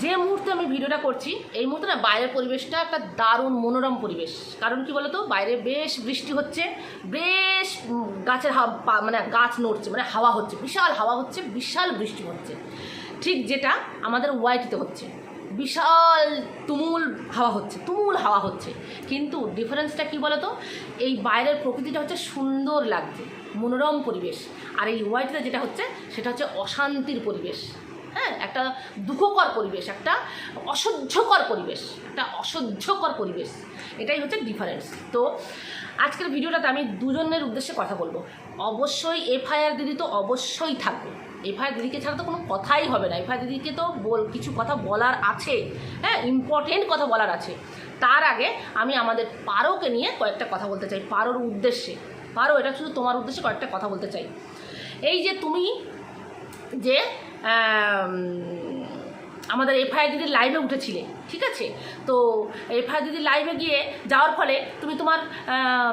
যে মুহূর্তে আমি ভিডিওটা করছি, এই মুহূর্তে না বাইরের পরিবেশটা একটা দারুণ মনোরম পরিবেশ। কারণ কি বলতো? বাইরে বেশ বৃষ্টি হচ্ছে, বেশ গাছের মানে গাছ নড়ছে মানে হাওয়া হচ্ছে, বিশাল হাওয়া হচ্ছে, বিশাল বৃষ্টি হচ্ছে। ঠিক যেটা আমাদের ওয়াইটিতে হচ্ছে। বিশাল তুমুল হাওয়া হচ্ছে, তুমুল হাওয়া হচ্ছে। কিন্তু ডিফারেন্সটা কি বলতো? এই বাইরের প্রকৃতিটা হচ্ছে সুন্দর লাগছে, মনোরম পরিবেশ। আর এই ওয়াইটিতে যেটা হচ্ছে, সেটা হচ্ছে অশান্তির পরিবেশ। হ্যাঁ একটা দুঃখকর পরিবেশ, একটা অসহ্যকর পরিবেশ, একটা অসহ্যকর পরিবেশ। এটাই হচ্ছে ডিফারেন্স তো আজকের ভিডিওটাতে আমি দুজনের উদ্দেশ্যে কথা বলব। অবশ্যই এফআইআর দিদি তো অবশ্যই থাকবে। এফআইআর দিদিকে ছাড়া তো কোনো কথাই হবে না। এফআইআর দিদিকে তো বল, কিছু কথা বলার আছে। হ্যাঁ ইম্পর্টেন্ট কথা বলার আছে। তার আগে আমি আমাদের পারোকে নিয়ে কয়েকটা কথা বলতে চাই, পারোর উদ্দেশ্যে। পারো, এটা শুধু তোমার উদ্দেশ্যে কয়েকটা কথা বলতে চাই। এই যে তুমি যে আমাদের এফআইআর দিদির লাইভে উঠেছিলে, ঠিক আছে? তো এফআইআর দিদির লাইভে গিয়ে যাওয়ার ফলে তুমি তোমার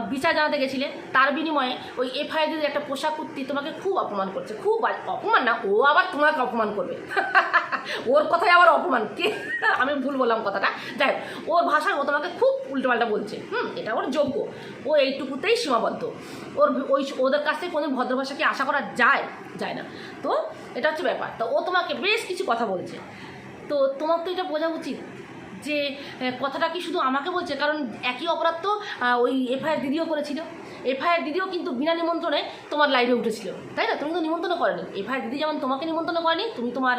বিচার জানাতে গেছিলে, তার বিনিময়ে ওই এফআইআর দিদির একটা পোশাক কুর্তি তোমাকে খুব অপমান করছে, খুব অপমান না, ও আবার তোমাকে অপমান করবে। ওর কথাই আবার অপমান, কে? আমি ভুল বললাম কথাটা। যাই ওর ভাষায় ও তোমাকে খুব উল্টোপাল্টা বলছে, হুম, এটা ওর যোগ্য। ও এইটুকুতেই সীমাবদ্ধ। ওর ওই, ওদের কাছ থেকে কোনো ভদ্র ভাষা কি আশা করা যায় যায় না। তো এটা হচ্ছে ব্যাপার। তো ও তোমাকে বেশ কিছু কথা বলছে। তো তোমার তো এটা বোঝা উচিত যে কথাটা কি শুধু আমাকে বলছে? কারণ একই অপরাধ তো ওই এফআইআর দিদিও করেছিল। এফআইআর দিদিও কিন্তু বিনা নিমন্ত্রণে তোমার লাইভে উঠেছিল। তাই না? তুমি তো নিমন্ত্রণ করেনি। এফআইআর দিদি যেমন তোমাকে নিমন্ত্রণ করেনি, তুমি তোমার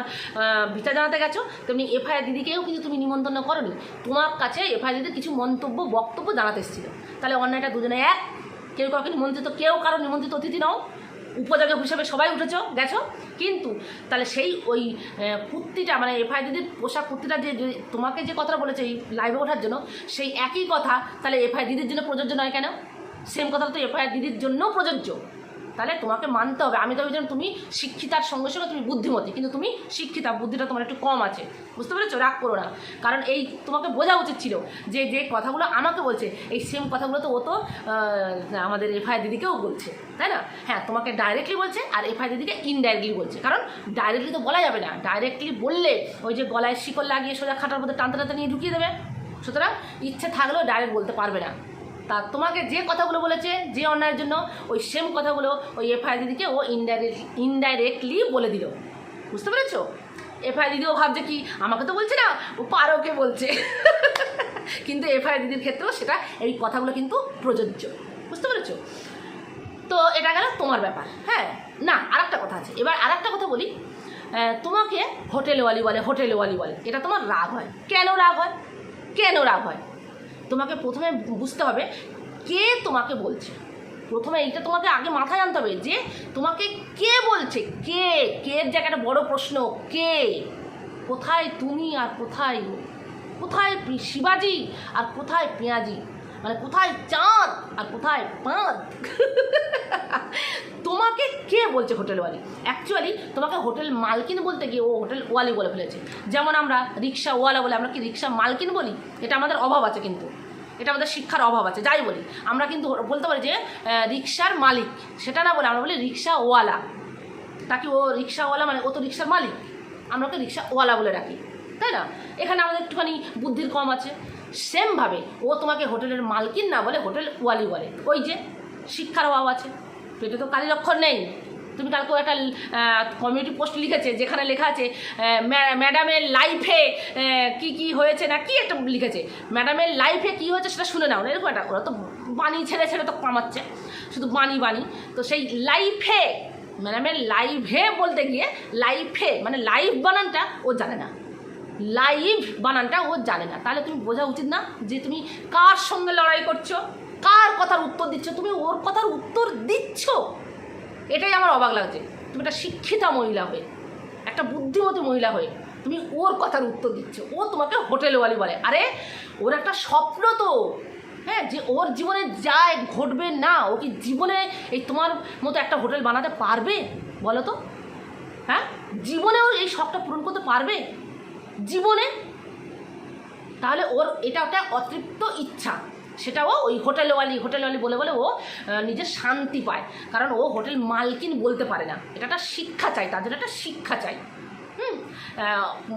বিচার জানাতে গেছো, তেমনি এফআইআর দিদিকেও কিন্তু তুমি নিমন্ত্রণ করনি। তোমার কাছে এফআইআর দিদির কিছু মন্তব্য, বক্তব্য জানাতে এসেছিল। তাহলে অন্যায়টা দুজনে এক। কেউ কাউকে নিমন্ত্রিত, কেউ কারও নিমন্ত্রিত অতিথি নাও। উপযোগক হিসেবে সবাই উঠেছ, গেছো? কিন্তু তাহলে সেই ওই কুর্তিটা মানে এফআই দিদির পোশাক কুর্তিটা যে যে তোমাকে যে কথাটা বলেছে এই লাইভে ওঠার জন্য, সেই একই কথা তাহলে এফআই দিদির জন্য প্রযোজ্য নয় কেন? সেম কথাটা তো এফআইআর দিদির জন্যও প্রযোজ্য। তাহলে তোমাকে মানতে হবে। আমি তো ভেবেছিলাম তুমি শিক্ষিতার সঙ্গে সঙ্গে তুমি বুদ্ধিমতী, কিন্তু তুমি শিক্ষিতা, বুদ্ধিটা তোমার একটু কম আছে। বুঝতে পেরেছ? রাগ করো না। কারণ এই তোমাকে বোঝা উচিত ছিল যে যে কথাগুলো আমাকে বলছে, এই সেম কথাগুলো তো ও তো আমাদের এফআই দিদিকেও বলছে, তাই না? হ্যাঁ তোমাকে ডাইরেক্টলি বলছে আর এফআই দিদিকে ইনডাইরেক্টলি বলছে। কারণ ডাইরেক্টলি তো বলা যাবে না। ডাইরেক্টলি বললে ওই যে গলায় শিকল লাগিয়ে সোজা খাটার মধ্যে টানতে টানতে নিয়ে ঢুকিয়ে দেবে। সুতরাং ইচ্ছে থাকলেও ডাইরেক্ট বলতে পারবে না। তা তোমাকে যে কথাগুলো বলেছে যে অন্যায়ের জন্য, ওই সেম কথাগুলো ওই এফআই দিদিকে ও ইনডাইরেক্ট ইনডাইরেক্টলি বলে দিল। বুঝতে পেরেছ? এফআই দিদিও ভাবছে কি, আমাকে তো বলছে না, ও পারোকে বলছে। কিন্তু এফআই দিদির ক্ষেত্রেও সেটা, এই কথাগুলো কিন্তু প্রযোজ্য। বুঝতে পেরেছ? তো এটা গেল তোমার ব্যাপার হ্যাঁ? না আর একটা কথা আছে। এবার আর একটা কথা বলি। তোমাকে হোটেলওয়ালি বলে হোটেলওয়ালি বলে। এটা তোমার রাগ হয়। কেন রাগ হয়? কেন রাগ হয়? তোমাকে প্রথমে বুঝতে হবে কে তোমাকে বলছে। প্রথমে এইটা তোমাকে আগে মাথায় আনতে হবে যে তোমাকে কে বলছে? কে? কে জায়গাটা বড় প্রশ্ন। কে? কোথায় তুমি আর কোথায় কোথায় শিবাজি আর কোথায় পেঁয়াজি? মানে কোথায় চাঁদ আর কোথায় পাঁদ? তোমাকে কে বলছে হোটেলওয়ালি অ্যাকচুয়ালি তোমাকে হোটেল মালকিন বলতে গিয়ে ও হোটেল ওয়ালি বলে ফেলেছে। যেমন আমরা রিক্সা ওয়ালা বলে, আমরা কি রিক্সা মালকিন বলি? এটা আমাদের অভাব আছে কিন্তু। এটা আমাদের শিক্ষার অভাব আছে, যাই বলি। আমরা কিন্তু বলতে পারি যে রিক্সার মালিক, সেটা না বলে আমরা বলি রিক্সাওয়ালা। তাকে ও রিক্সাওয়ালা মানে ও তো রিক্সার মালিক আমরা ওকে রিক্সাওয়ালা বলে রাখি তাই না? এখানে আমাদের একটুখানি বুদ্ধির কম আছে। সেমভাবে ও তোমাকে হোটেলের মালকিন না বলে হোটেল ওয়ালি বলে। ওই যে, শিক্ষার অভাব আছে, পেটে তো কালি লক্ষণ নেই। তুমি কালকেও একটা কমিউনিটি পোস্ট লিখেছে, যেখানে লেখা আছে ম্যাডামের লাইফে কি কি হয়েছে না কি একটা লিখেছে। ম্যাডামের লাইফে কি হয়েছে সেটা শুনে নাও এরকম একটা, ওরা তো বাণী ছেড়ে ছেড়ে তো কামাচ্ছে, শুধু বাণী বাণী। তো সেই লাইফে ম্যাডামের লাইভে বলতে গিয়ে লাইফে মানে লাইভ বানানটা ও জানে না। লাইভ বানানটা ও জানে না। তাহলে তুমি বোঝা উচিত না যে তুমি কার সঙ্গে লড়াই করছ, কার কথার উত্তর দিচ্ছ, তুমি ওর কথার উত্তর দিচ্ছ। এটাই আমার অবাক লাগছে। তুমি একটা শিক্ষিতা মহিলা হয়ে, একটা বুদ্ধিমতী মহিলা হয়ে তুমি ওর কথার উত্তর দিচ্ছ। ও তোমাকে হোটেলওয়ালি বলে। আরে, ওর একটা স্বপ্ন তো। হ্যাঁ যে ওর জীবনে যায়, ঘটবে না, ও কি জীবনে এই তোমার মতো একটা হোটেল বানাতে পারবে? বলো তো। হ্যাঁ জীবনেও এই শখটা পূরণ করতে পারবে? জীবনে? তাহলে ওর এটা একটা অতৃপ্ত ইচ্ছা। সেটাও ওই হোটেলওয়ালি হোটেলওয়ালি বলে বলে ও নিজের শান্তি পায়। কারণ ও হোটেল মালকিন বলতে পারে না। এটা একটা শিক্ষা চাই তাদের একটা শিক্ষা চাই। হুম?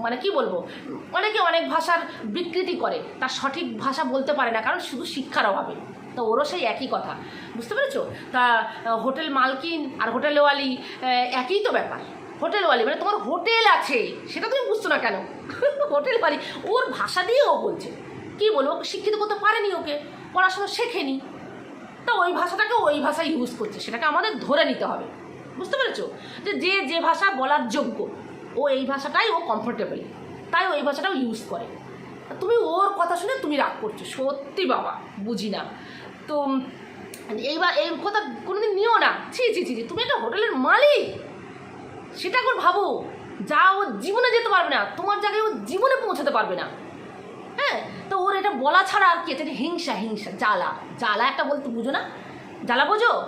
মানে কি বলব? অনেকে অনেক ভাষার বিকৃতি করে, তার সঠিক ভাষা বলতে পারে না, কারণ শুধু শিক্ষার অভাবে। তো ওরও সেই একই কথা। বুঝতে পেরেছ? তা হোটেল মালকিন আর হোটেলওয়ালি একই তো ব্যাপার। হোটেলওয়ালি মানে তোমার হোটেল আছে, সেটা তুমি বুঝছ না কেন? হোটেলওয়ালি, ওর ভাষা দিয়ে ও বলছে। কি বলব, ওকে শিক্ষিত করতে পারেনি ওকে, পড়াশোনা শেখেনি। তা ওই ভাষাটাকে ওই ভাষা ইউজ করছে, সেটাকে আমাদের ধরে নিতে হবে। বুঝতে পেরেছ? যে যে যে ভাষা বলার যোগ্য, ও এই ভাষাটাই ও কমফোর্টেবল তাই ও এই ভাষাটাও ইউজ করে। তুমি ওর কথা শুনে তুমি রাগ করছ, সত্যি বাবা, বুঝি না। তো এইবার, এই কথা কোনোদিন নিও না। ছি ছি ছি, তুমি একটা হোটেলের মালিক। সেটা একবার ভাবো, যা ও জীবনে যেতে পারবে না, তোমার জায়গায় ও জীবনে পৌঁছাতে পারবে না। হ্যাঁ? তো ওর এটা বলা ছাড়া আর কি, এটা হিংসা হিংসা, জ্বালা। জ্বালা একটা বলতে বুঝো না? জ্বালা বোঝো?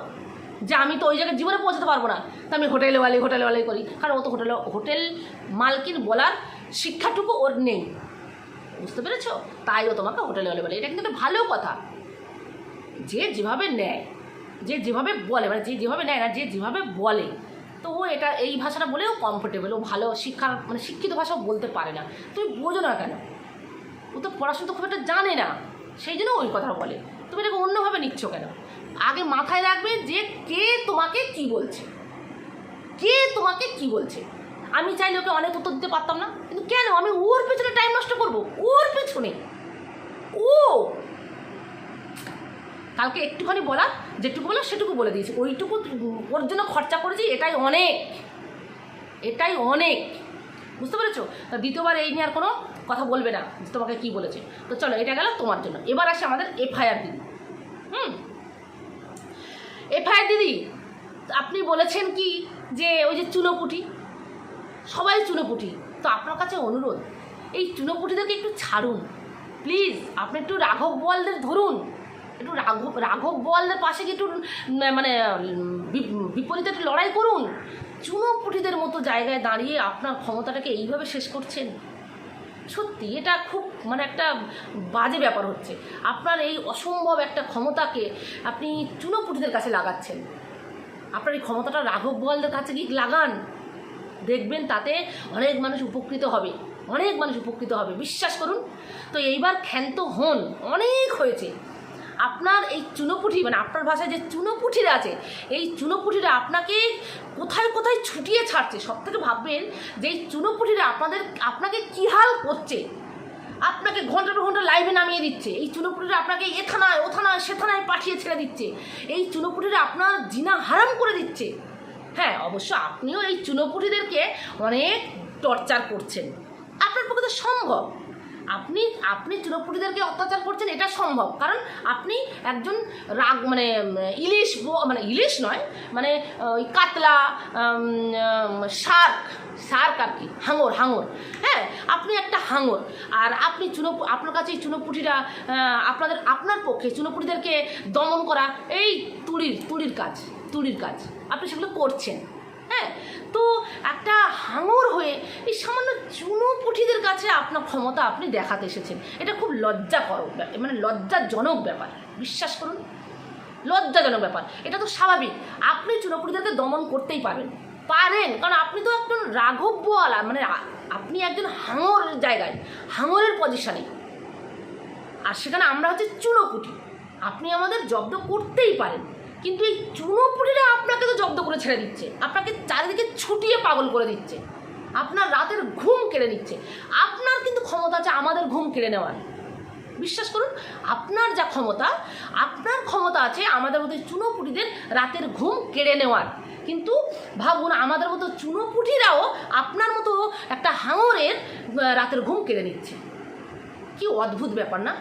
যে আমি তো ওই জায়গায় জীবনে পৌঁছাতে পারব না। তো আমি হোটেলে ওয়ালি হোটেলে ওয়ালি করি। কারণ ও তো হোটেলে, হোটেল মালকিন বলার শিক্ষাটুকু ওর নেই। বুঝতে পেরেছ? তাই ও তোমাকে হোটেলে ওয়ালি বলে। এটা কিন্তু একটা ভালো কথা। যে যেভাবে নেয়, যে যেভাবে বলে মানে যে যেভাবে নেয় না, যে যেভাবে বলে, তো ও এটা এই ভাষাটা বলেও কমফোর্টেবল ও ভালো শিক্ষার মানে শিক্ষিত ভাষাও বলতে পারে না। তুমি বোঝো না কেন? ও তো পড়াশোনা তো খুব একটা জানে না। সেই জন্য ওই কথা বলে। তুমি এটাকে অন্যভাবে নিচ্ছ কেন? আগে মাথায় রাখবে যে কে তোমাকে কি বলছে। কে তোমাকে কি বলছে। আমি চাইলে ওকে অনেক উত্তর দিতে পারতাম না, কিন্তু কেন? আমি ওর পেছনে টাইম নষ্ট করব? ওর পেছনে? ও! কালকে একটুখানি বলা যেটুকু বলা সেটুকু বলে দিয়েছি। ওইটুকু ওর জন্য খরচা করেছি, এটাই অনেক। এটাই অনেক। বুঝতে পেরেছ? তা দ্বিতীয়বার এই নিয়ে আর কোনো কথা বলবে না তোমাকে কি বলেছে। তো চলো, এটা গেল তোমার জন্য। এবার আসে আমাদের এফআইআর দিদি। হুম? এফআইআর দিদি, আপনি বলেছেন কি যে ওই যে চুনোপুটি? সবাই চুনোপুটি। তো আপনার কাছে অনুরোধ, এই চুনোপুটিদেরকে একটু ছাড়ুন। প্লিজ, আপনি একটু রাঘব বোয়ালদের ধরুন। একটু রাঘব রাঘব বোয়ালদের পাশে কি একটু মানে বিপরীতে একটু লড়াই করুন। চুনোপুটিদের মতো জায়গায় দাঁড়িয়ে আপনার ক্ষমতাটাকে এইভাবে শেষ করছেন? সত্যি, এটা খুব মানে একটা বাজে ব্যাপার হচ্ছে। আপনার এই অসম্ভব একটা ক্ষমতাকে আপনি চুনোপুটিদের কাছে লাগাচ্ছেন। আপনার এই ক্ষমতাটা রাঘব বোয়ালদের কাছে কি লাগান? দেখবেন তাতে অনেক মানুষ উপকৃত হবে, অনেক মানুষ উপকৃত হবে। বিশ্বাস করুন, তো এইবার ক্ষান্ত হন, অনেক হয়েছে। আপনার এই চুনোপুঠি মানে আপনার ভাষায় যে চুনোপুঠিরা আছে, এই চুনোপুঠিরা আপনাকে কোথায় কোথায় ছুটিয়ে ছাড়ছে? সব থেকে ভাববেন যে এই চুনোপুঠিরা আপনাদের, আপনাকে কী হাল করছে? আপনাকে ঘণ্টার ঘণ্টা লাইভে নামিয়ে দিচ্ছে। এই চুনোপুটিরা আপনাকে এ থানায়, ও থানায়, সে থানায় পাঠিয়ে ছেড়ে দিচ্ছে। এই চুনোপুটিরা আপনার জিনা হারাম করে দিচ্ছে। হ্যাঁ অবশ্য আপনিও এই চুনোপুটিদেরকে অনেক টর্চার করছেন। আপনার পক্ষে তো সম্ভব। আপনি আপনি চুনোপুটিদেরকে অত্যাচার করছেন, এটা সম্ভব। কারণ আপনি একজন রাগ মানে ইলিশ মানে ইলিশ নয় মানে ওই কাতলা শার্ক শার্ক আর কি, হাঙর হাঙর। হ্যাঁ আপনি একটা হাঙর। আর আপনি চুনো আপনার কাছে এই চুনোপুটিরা আপনাদের, আপনার পক্ষে চুনোপুটিদেরকে দমন করা, এই তুড়ির তুড়ির কাজ তুড়ির কাজ, আপনি সেগুলো করছেন। হ্যাঁ তো একটা হাঙর হয়ে, এই সামান্য চুনোপুঠিদের কাছে আপনার ক্ষমতা আপনি দেখাতে এসেছেন, এটা খুব লজ্জাকর মানে লজ্জাজনক ব্যাপার, বিশ্বাস করুন, লজ্জাজনক ব্যাপার, এটা তো স্বাভাবিক। আপনি চুনোপুটিদেরকে দমন করতেই পারেন পারেন, কারণ আপনি তো একজন রাঘব বোয়ালা মানে আপনি একজন হাঙর জায়গায়, হাঙরের পজিশনে আর সেখানে আমরা হচ্ছে চুনোপুটি, আপনি আমাদের জব্দ করতেই পারেন, কিন্তু এই চুনোপুটিরা আপনাকে তো জব্দ করে ছেড়ে দিচ্ছে, আপনাকে চারিদিকে ছুটিয়ে পাগল করে দিচ্ছে। আপনার রাতের ঘুম কেড়ে নিচ্ছে। আপনার কিন্তু ক্ষমতা আছে আমাদের ঘুম কেড়ে নেওয়ার। বিশ্বাস করুন, আপনার যা ক্ষমতা, আপনার ক্ষমতা আছে আমাদের মতো চুনোপুটিদের রাতের ঘুম কেড়ে নেওয়ার। কিন্তু ভাবুন, আমাদের মতো চুনোপুটিরাও আপনার মতো একটা হাঙরের রাতের ঘুম কেড়ে নিচ্ছে। কি অদ্ভুত ব্যাপার না?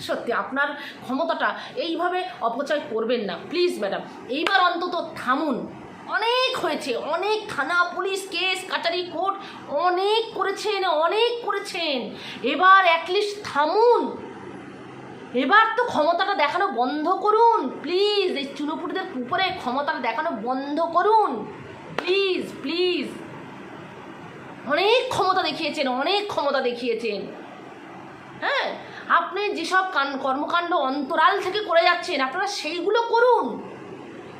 সত্যি, আপনার ক্ষমতাটা এইভাবে অপচয় করবেন না। প্লিজ, ম্যাডাম, এইবার অন্তত থামুন। অনেক হয়েছে, অনেক থানা, পুলিশ কেস, কাটারি কোর্ট, অনেক করেছেন অনেক করেছেন। এবার অ্যাটলিস্ট থামুন। এবার তো ক্ষমতাটা দেখানো বন্ধ করুন। প্লিজ এই চুনোপুটিদের উপরে ক্ষমতাটা দেখানো বন্ধ করুন। প্লিজ প্লিজ অনেক ক্ষমতা দেখিয়েছেন, অনেক ক্ষমতা দেখিয়েছেন। হ্যাঁ? আপনি যেসব কান কর্মকাণ্ড অন্তরাল থেকে করে যাচ্ছেন, আপনারা সেইগুলো করুন।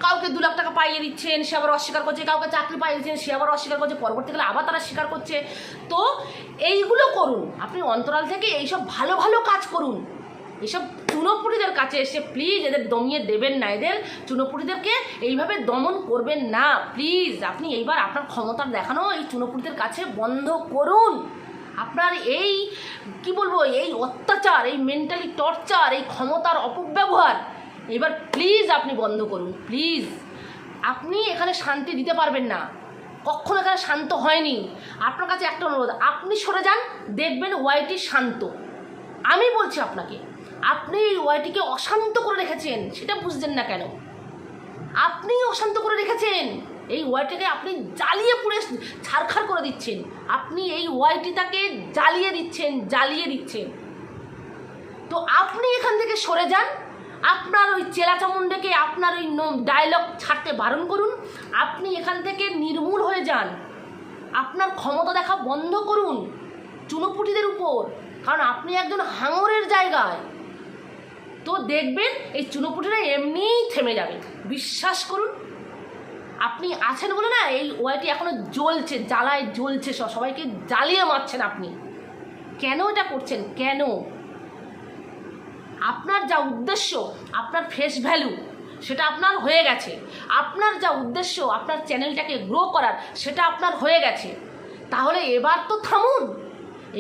কাউকে দু লাখ টাকা পাইয়ে দিচ্ছেন, সে আবার অস্বীকার করছে, কাউকে চাকরি পাইয়ে দিচ্ছেন, সে আবার অস্বীকার করছে, পরবর্তীকালে আবার তারা স্বীকার করছে। তো এইগুলো করুন, আপনি অন্তরাল থেকে এইসব ভালো ভালো কাজ করুন। এসব চুনোপুটিদের কাছে এসে প্লিজ এদের দমিয়ে দেবেন না, এদের চুনোপুটিদেরকে এইভাবে দমন করবেন না। প্লিজ আপনি এইবার আপনার ক্ষমতার দেখানো এই চুনোপুটিদের কাছে বন্ধ করুন। আপনার এই, কি বলব, এই অত্যাচার, এই মেন্টালি টর্চার এই ক্ষমতার অপব্যবহার এবার প্লিজ আপনি বন্ধ করুন প্লিজ আপনি এখানে শান্তি দিতে পারবেন না। কখনো এখানে শান্ত হয়নি। আপনার কাছে একটা অনুরোধ, আপনি সরে যান, দেখবেন ওয়াইটি শান্ত। আমি বলছি আপনাকে, আপনি এই ওয়াইটিকে অশান্ত করে রেখেছেন, সেটা বুঝছেন না কেন? আপনি অশান্ত করে রেখেছেন। এই ওয়াইটিকে আপনি জ্বালিয়ে পুড়ে ছারখার করে দিচ্ছেন। আপনি এই ওয়াইটিটাকে জ্বালিয়ে দিচ্ছেন জ্বালিয়ে দিচ্ছেন। তো আপনি এখান থেকে সরে যান আপনার ওই চেলা আপনার ওই ডায়লগ ছাড়তে বারণ করুন। আপনি এখান থেকে নির্মূল হয়ে যান। আপনার ক্ষমতা দেখা বন্ধ করুন চুনোপুটিদের উপর। কারণ আপনি একজন হাঙরের জায়গায়। তো দেখবেন এই চুনোপুটিরা এমনিই থেমে যাবে। বিশ্বাস করুন, আপনি আছেন বলে না, এই ওয়াইটি এখনও জ্বলছে, জ্বালায় জ্বলছে সবাইকে জ্বালিয়ে মারছেন আপনি। কেন এটা করছেন? কেন? আপনার যা উদ্দেশ্য, আপনার ফেস ভ্যালু সেটা আপনার হয়ে গেছে। আপনার যা উদ্দেশ্য, আপনার চ্যানেলটাকে গ্রো করার, সেটা আপনার হয়ে গেছে। তাহলে এবার তো থামুন।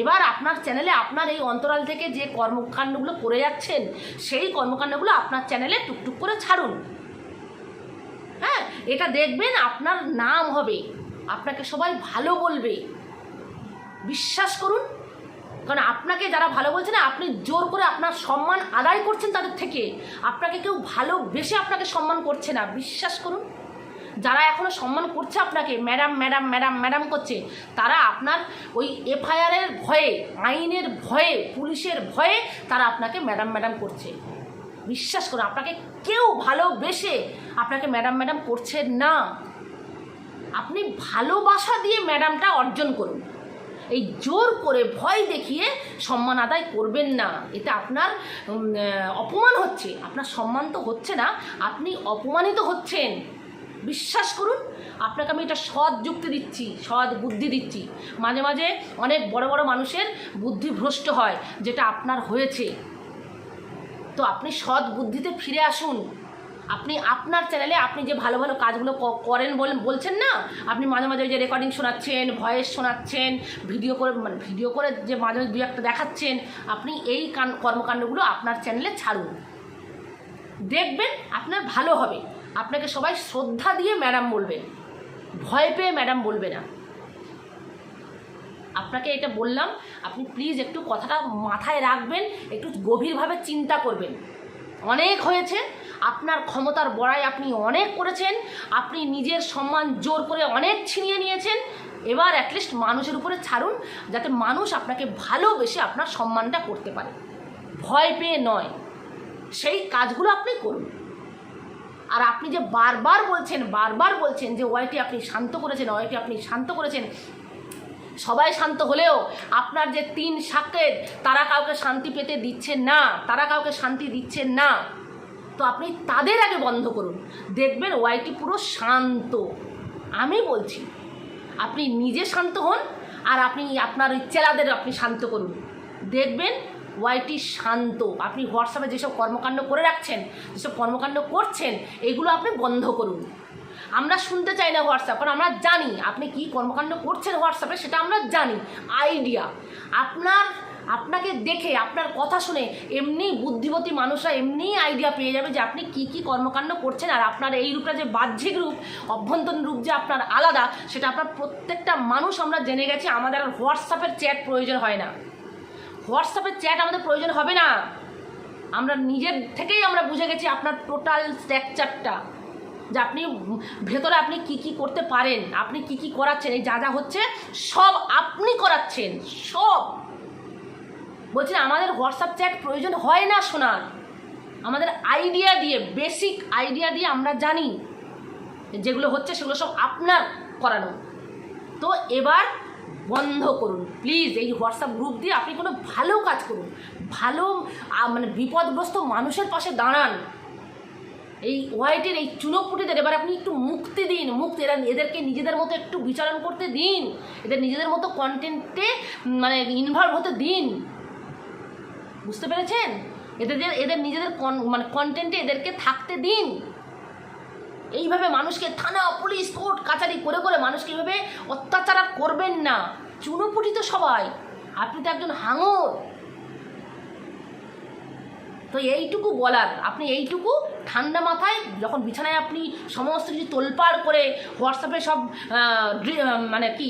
এবার আপনার চ্যানেলে আপনার এই অন্তরাল থেকে যে কর্মকাণ্ডগুলো করে যাচ্ছেন, সেই কর্মকাণ্ডগুলো আপনার চ্যানেলে টুকটুক করে ছাড়ুন। হ্যাঁ এটা দেখবেন আপনার নাম হবে। আপনাকে সবাই ভালো বলবে। বিশ্বাস করুন কারণ আপনাকে যারা ভালো বলছে না, আপনি জোর করে আপনার সম্মান আদায় করছেন তাদের থেকে। আপনাকে কেউ ভালোবেসে আপনাকে সম্মান করছে না। বিশ্বাস করুন, যারা এখনও সম্মান করছে আপনাকে, ম্যাডাম ম্যাডাম ম্যাডাম ম্যাডাম করছে, তারা আপনার ওই এফআইআরের ভয়ে, আইনের ভয়ে, পুলিশের ভয়ে তারা আপনাকে ম্যাডাম ম্যাডাম করছে। বিশ্বাস করুন, আপনাকে কেউ ভালোবেসে আপনাকে ম্যাডাম ম্যাডাম করছে না। আপনি ভালোবাসা দিয়ে ম্যাডামটা অর্জন করুন। এই জোর করে ভয় দেখিয়ে সম্মান আদায় করবেন না। এটা আপনার অপমান হচ্ছে। আপনার সম্মান তো হচ্ছে না। আপনি অপমানিত হচ্ছেন। বিশ্বাস করুন, আপনাকে আমি এটা সৎ যুক্তি দিচ্ছি, সৎ বুদ্ধি দিচ্ছি। মাঝে মাঝে অনেক বড় বড় মানুষের বুদ্ধি ভ্রষ্ট হয়, যেটা আপনার হয়েছে। তো আপনি সৎ বুদ্ধিতে ফিরে আসুন। আপনি আপনার চ্যানেলে আপনি যে ভালো ভালো কাজগুলো করেন বলছেন না? আপনি মাঝে মাঝে যে রেকর্ডিং শোনাচ্ছেন ভয়েস শোনাচ্ছেন ভিডিও করে মানে ভিডিও করে যে মাঝে মাঝে দু একটা দেখাচ্ছেন, আপনি এই কর্মকাণ্ডগুলো আপনার চ্যানেলে ছাড়ুন। দেখবেন আপনার ভালো হবে। আপনাকে সবাই শ্রদ্ধা দিয়ে ম্যাডাম বলবেন। ভয় পেয়ে ম্যাডাম বলবে না। আপনাকে এটা বললাম, আপনি প্লিজ একটু কথাটা মাথায় রাখবেন, একটু গভীরভাবে চিন্তা করবেন। অনেক হয়েছে আপনার ক্ষমতার বড়াই আপনি অনেক করেছেন, আপনি নিজের সম্মান জোর করে অনেক ছিনিয়ে নিয়েছেন। এবার অ্যাটলিস্ট মানুষের উপরে ছাড়ুন, যাতে মানুষ আপনাকে ভালোবেসে আপনার সম্মানটা করতে পারে। ভয় পেয়ে নয়, সেই কাজগুলো আপনি করুন। আর আপনি যে বারবার বলছেন বারবার বলছেন যে ওয়াইটি আপনি শান্ত করেছেন, ওয়াইটি আপনি শান্ত করেছেন, সবাই শান্ত হলেও আপনার যে তিন সাকেত তারা কাউকে শান্তি পেতে দিচ্ছে না, তারা কাউকে শান্তি দিচ্ছে না। তো আপনি তাদের আগে বন্ধ করুন। দেখবেন ওয়াইটি পুরো শান্ত। আমি বলছি, আপনি নিজে শান্ত হন আর আপনি আপনার ওই চেলাদের আপনি শান্ত করুন। দেখবেন ওয়াইটি শান্ত। আপনি হোয়াটসঅ্যাপে যেসব কর্মকাণ্ড করে রাখছেন, যেসব কর্মকাণ্ড করছেন, এগুলো আপনি বন্ধ করুন। আমরা শুনতে চাই না হোয়াটসঅ্যাপ, কারণ আমরা জানি আপনি কি কর্মকাণ্ড করছেন হোয়াটসঅ্যাপে, সেটা আমরা জানি। আইডিয়া। আপনার আপনাকে দেখে, আপনার কথা শুনে এমনি বুদ্ধিমতী মানুষরা এমনিই আইডিয়া পেয়ে যাবে যে আপনি কি কি কর্মকাণ্ড করছেন আর আপনার এই রূপটা যে বাহ্যিক রূপ, অভ্যন্তরীণ রূপ যে আপনার আলাদা, সেটা আপনার প্রত্যেকটা মানুষ আমরা জেনে গেছি আমাদের আর হোয়াটসঅ্যাপের চ্যাট প্রয়োজন হয় না। হোয়াটসঅ্যাপের চ্যাট আমাদের প্রয়োজন হবে না। আমরা নিজের থেকেই আমরা বুঝে গেছি আপনার টোটাল স্ট্রাকচারটা যে আপনি ভেতরে আপনি কি কি করতে পারেন, আপনি কি কি করাচ্ছেন, এই যা যা হচ্ছে সব আপনি করাচ্ছেন, সব। বলছেন আমাদের হোয়াটসঅ্যাপ চ্যাট প্রয়োজন হয় না শোনার। আমাদের আইডিয়া দিয়ে বেসিক আইডিয়া দিয়ে আমরা জানি যেগুলো হচ্ছে সেগুলো সব আপনার করানো। তো এবার বন্ধ করুন। প্লিজ এই হোয়াটসঅ্যাপ গ্রুপ দিয়ে আপনি কোনো ভালো কাজ করুন। ভালো মানে বিপদগ্রস্ত মানুষের পাশে দাঁড়ান। এই হোয়াইটের এই চুনোপুটিদের এবার আপনি একটু মুক্তি দিন, মুক্তি। এরা এদেরকে নিজেদের মতো একটু বিচারণ করতে দিন। এদের নিজেদের মতো কন্টেন্টে মানে ইনভলভ হতে দিন। বুঝতে পেরেছেন? এদের এদের নিজেদের মানে কন্টেন্টে এদেরকে থাকতে দিন। এইভাবে মানুষকে থানা, পুলিশ, কোর্ট, কাচারি করে করে মানুষকে এইভাবে অত্যাচার করবেন না। চুনোপুটি তো সবাই। আপনি তো একজন হাঙর। তো এইটুকু বলার, আপনি এইটুকু ঠান্ডা মাথায় যখন বিছানায় আপনি সমস্ত কিছু তোলপাড় করে হোয়াটসঅ্যাপে সব মানে কি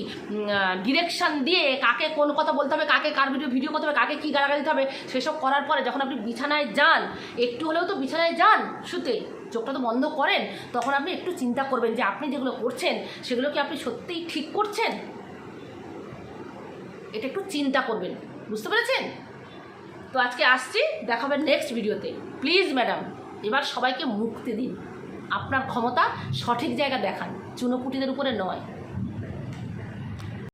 ডিরেকশান দিয়ে কাকে কোন কথা বলতে হবে, কাকে কার ভিডিও ভিডিও করতে হবে, কাকে কী গালাগালি দিতে হবে, সেসব করার পরে যখন আপনি বিছানায় যান, একটু হলেও তো বিছানায় যান, শুতে, চোখটা তো বন্ধ করেন, তখন আপনি একটু চিন্তা করবেন যে আপনি যেগুলো করছেন, সেগুলো কি আপনি সত্যিই ঠিক করছেন? এটা একটু চিন্তা করবেন, বুঝতে পেরেছেন? তো আজকে আসছি, দেখাবেন নেক্সট ভিডিওতে। প্লিজ ম্যাডাম এবার সবাইকে মুক্তি দিন। আপনার ক্ষমতা সঠিক জায়গা দেখান চুনোপুটিদের উপরে নয়।